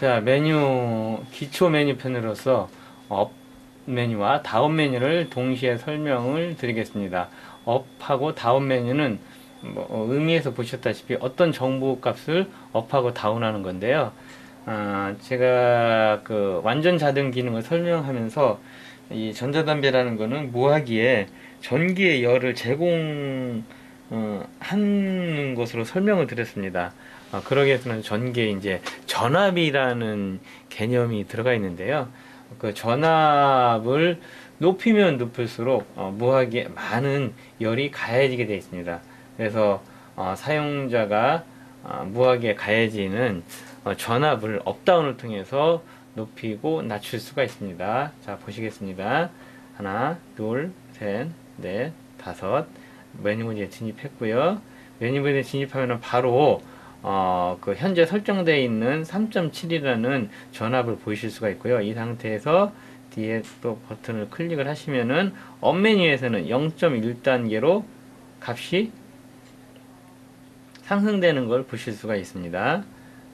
자, 메뉴, 기초 메뉴 편으로서 업 메뉴와 다운 메뉴를 동시에 설명을 드리겠습니다. 업하고 다운 메뉴는 뭐 어, 의미에서 보셨다시피 어떤 정보 값을 업하고 다운하는 건데요. 아, 제가 그 완전 자동 기능을 설명하면서 이 전자담배라는 거는 무하기에 전기의 열을 제공 어, 하는 것으로 설명을 드렸습니다. 어, 그러기 위해서는 전기에 이제 전압이라는 개념이 들어가 있는데요. 그 전압을 높이면 높일수록 어, 무하기에 많은 열이 가해지게 되어 있습니다. 그래서 어, 사용자가 어, 무하기에 가해지는 어, 전압을 업다운을 통해서 높이고 낮출 수가 있습니다. 자 보시겠습니다. 하나, 둘, 셋, 넷, 다섯 메뉴 문제에 진입했고요. 메뉴 문제에 진입하면 바로 어, 그 현재 설정되어 있는 3.7이라는 전압을 보이실 수가 있고요. 이 상태에서 뒤에 또 버튼을 클릭을 하시면은 업 메뉴에서는 0.1단계로 값이 상승되는 걸 보실 수가 있습니다.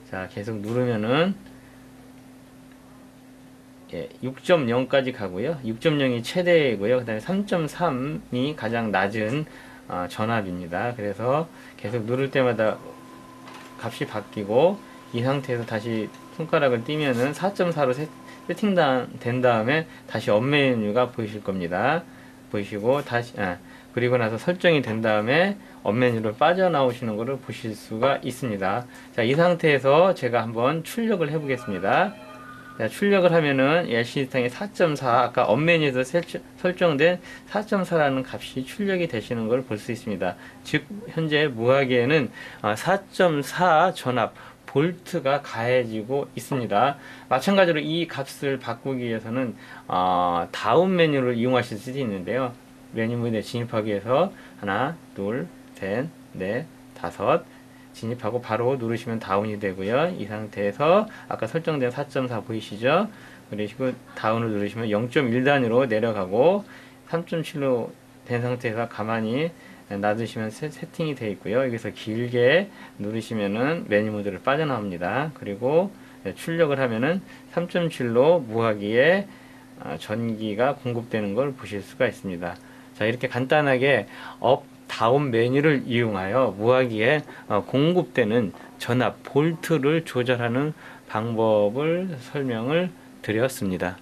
자, 계속 누르면은 예, 6.0까지 가고요. 6.0이 최대이고요. 그 다음에 3.3이 가장 낮은 어, 전압입니다. 그래서 계속 누를 때마다 값이 바뀌고 이 상태에서 다시 손가락을 띄면은 4.4로 세팅된 다음에 다시 업 메뉴가 보이실 겁니다. 보이시고 다시 아, 그리고 나서 설정이 된 다음에 업 메뉴로 빠져나오시는 것을 보실 수가 있습니다. 자, 이 상태에서 제가 한번 출력을 해 보겠습니다. 자, 출력을 하면은 LCD탕에 4.4 아까 업 메뉴에서 설정- 설정된 4.4라는 값이 출력이 되시는 걸 볼 수 있습니다. 즉 현재 무하기에는 4.4 전압 볼트가 가해지고 있습니다. 마찬가지로 이 값을 바꾸기 위해서는 어, 다운 메뉴를 이용하실 수도 있는데요. 메뉴 문에 진입하기 위해서 하나, 둘, 셋, 넷, 다섯 진입하고 바로 누르시면 다운이 되고요. 이 상태에서 아까 설정된 4.4 보이시죠? 그러시고 다운을 누르시면 0.1 단위로 내려가고 3.7로 된 상태에서 가만히 놔두시면 세, 세팅이 되어 있고요. 여기서 길게 누르시면은 메뉴 모드를 빠져나옵니다. 그리고 출력을 하면은 3.7로 무하기에 아, 전기가 공급되는 걸 보실 수가 있습니다. 자, 이렇게 간단하게 업, 다운 메뉴를 이용하여 무하기에 어, 공급되는 전압, 볼트를 조절하는 방법을 설명을 드렸습니다.